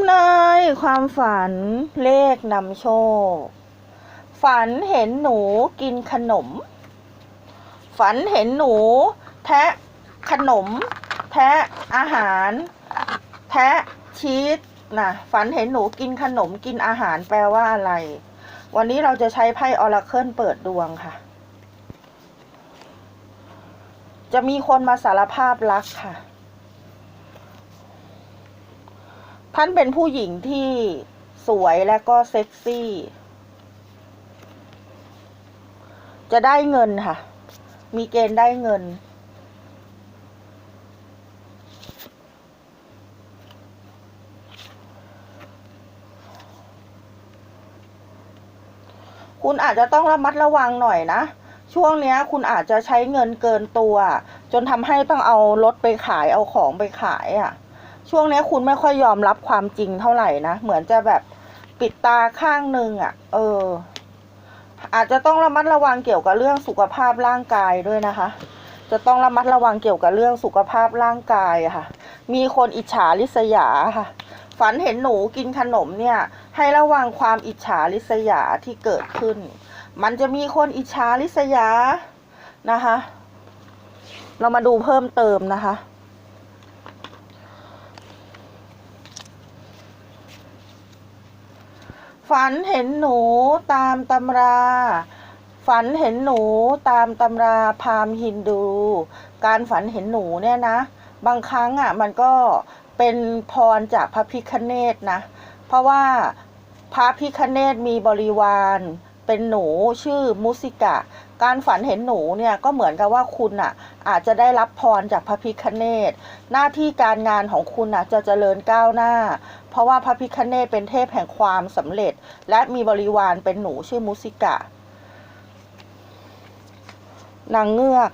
ำนายความฝันเลขนำโชค ฝันเห็นหนูกินขนม ฝันเห็นหนู แทะขนม แทะอาหาร แทะชีสนะฝันเห็นหนูกินขนมกินอาหารแปลว่าอะไร วันนี้เราจะใช้ไพ่ออราเคิลเปิดดวงค่ะ จะมีคนมาสารภาพรักค่ะ ท่านเป็นผู้หญิงที่สวยและก็เซ็กซี่ จะได้เงินค่ะ มีเกณฑ์ได้เงิน คุณอาจจะต้องระมัดระวังหน่อยนะ ช่วงนี้คุณอาจจะใช้เงินเกินตัว จนทำให้ต้องเอารถไปขายเอาของไปขายอะ่ะ ช่วงนี้คุณไม่ค่อยยอมรับความจริงเท่าไหร่นะ เหมือนจะแบบปิดตาข้างหนึ่งอะ่ะ เออ อาจจะต้องระมัดระวังเกี่ยวกับเรื่องสุขภาพร่างกายด้วยนะคะ จะต้องระมัดระวังเกี่ยวกับเรื่องสุขภาพร่างกายค่ะ มีคนอิจฉาริษยาค่ะ ฝันเห็นหนูกินขนมเนี่ย ให้ระวังความอิจฉาริษยาที่เกิดขึ้น มันจะมีคนอิจฉาริษยานะคะ เรามาดูเพิ่มเติมนะคะ ฝันเห็นหนูตามตำรา ฝันเห็นหนูตามตำราพราหมณ์ฮินดู การฝันเห็นหนูเนี่ยนะ บางครั้งอะมันก็เป็นพรจากพระพิคเนตนะ เพราะว่าพระพิคเนตมีบริวาร เป็นหนูชื่อมุสิกะ การฝันเห็นหนูเนี่ยก็เหมือนกับว่าคุณอะอาจจะได้รับพรจากพระพิคเนตหน้าที่การงานของคุณอะจะเจริญก้าวหน้า เพราะว่าพระพิคเนตเป็นเทพแห่งความสำเร็จ และมีบริวารเป็นหนูชื่อมุสิกะ นางเงือก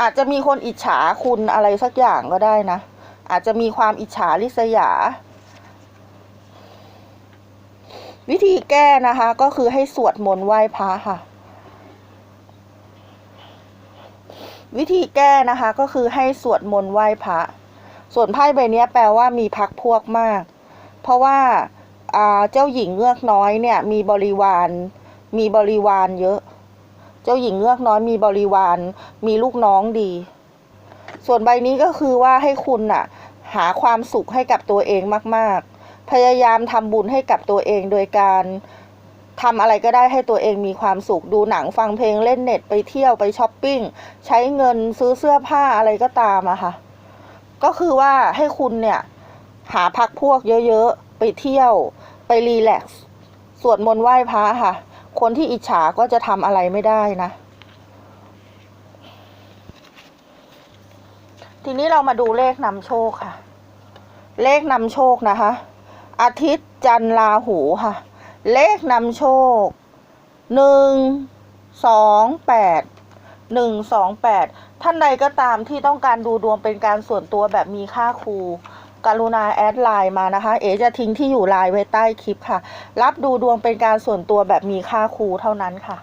อาจจะมีคนอิจฉาคุณอะไรสักอย่างก็ได้นะ อาจจะมีความอิจฉาริษยา วิธีแก้นะคะก็คือให้สวดมนต์ไหว้พระค่ะ วิธีแก้นะคะก็คือให้สวดมนต์ไหว้พระส่วนไพ่ใบนี้แปลว่ามีพักพวกมาก เพราะว่าเจ้าหญิงเงือกน้อยเนี่ยมีบริวารมีบริวารเยอะ เจ้าหญิงเงือกน้อยมีบริวารมีลูกน้องดี ส่วนใบนี้ก็คือว่าให้คุณน่ะหาความสุขให้กับตัวเองมาก ๆ พยายามทำบุญให้กับตัวเองโดยการทำอะไรก็ได้ให้ตัวเองมีความสุขดูหนังฟังเพลงเล่นเน็ตไปเที่ยวไปช้อปปิ้ง ใช้เงินซื้อเสื้อผ้าอะไรก็ตามอะค่ะ ก็คือว่าให้คุณเนี่ย หาพักพวกเยอะๆ ไปเที่ยว ไปรีแลกซ์สวดมนต์ไหว้พระค่ะ คนที่อิจฉาก็จะทำอะไรไม่ได้นะ ทีนี้เรามาดูเลขนำโชคค่ะ เลขนำโชคนะคะ อาทิตย์จันทร์ราหูค่ะ เลขนำโชคหนึ่งสองแปดหนึ่งสองแปดท่านใดก็ตามที่ต้องการดูดวงเป็นการส่วนตัวแบบมีค่าครูกรุณาแอดไลน์มานะคะ เอจะทิ้งที่อยู่ไลน์ไว้ใต้คลิปค่ะ รับดูดวงเป็นการส่วนตัวแบบมีค่าครูเท่านั้นค่ะ